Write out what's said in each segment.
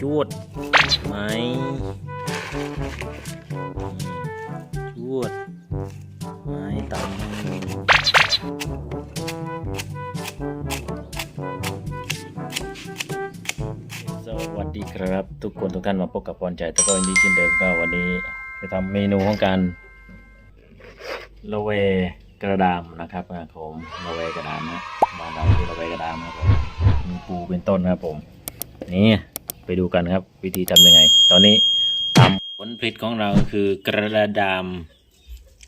จวดไหมจวดไม้ตำสวัสดีครับ ทุกคนทุกท่านมาพบกับพรใจตะกอนดีเช่นเดิมก็วันนี้จะทำเมนูของการละเวกระดามนะครับผมละเวกระดามนะบ้านเราคือละเวกระดามครับผมมีปูเป็นต้นนะครับผม นี่ไปดูกันครับ วิธีทำยังไง ตอนนี้ทำผลผลิตของเราคือกระดาม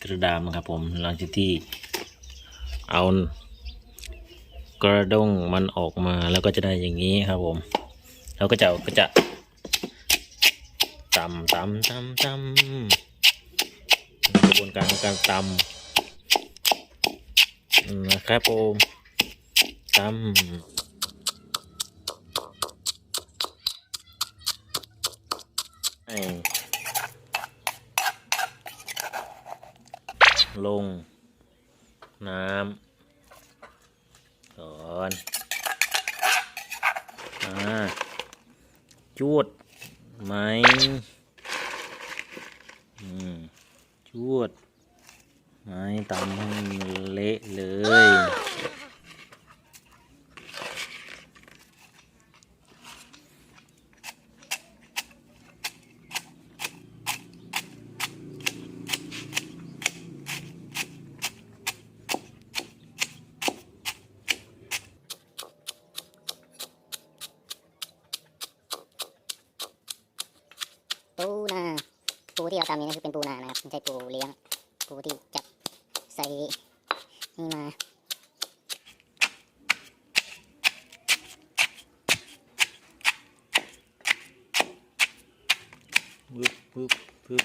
กระดามครับผมหลังจากที่เอากระด้งมันออกมาแล้วก็จะได้อย่างนี้ครับผมเราก็จะก็จะตำตำตำตำกระบวนการของการตำนะครับผมตำให้ ลง น้ำก่อนมาจวดไหมจวดไม้ตำให้เละเลย ปูนาปูที่เราทำนี้ก็คือเป็นปูนานะครับไม่ใช่ปูเลี้ยง ปูที่จับใส่นี่มาปึ๊บปึ๊บปึ๊บ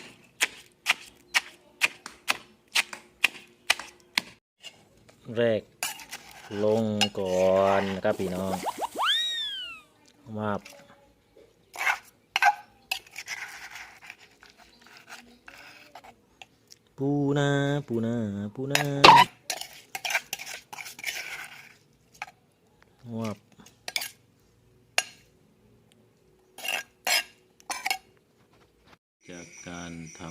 แรกลงก่อนนะครับพี่น้องมา ปูนาปูนาปูนาวับจากการท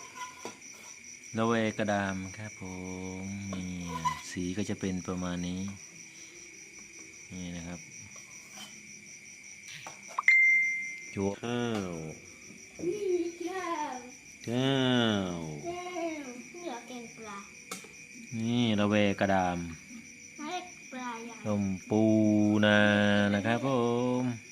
ำละเวกระดามครับผมนี่สีก็จะเป็นประมาณนี้ นี่นะครับจัวข้าวข้าว นี่ระเวกระดามลมปูนานะครับผม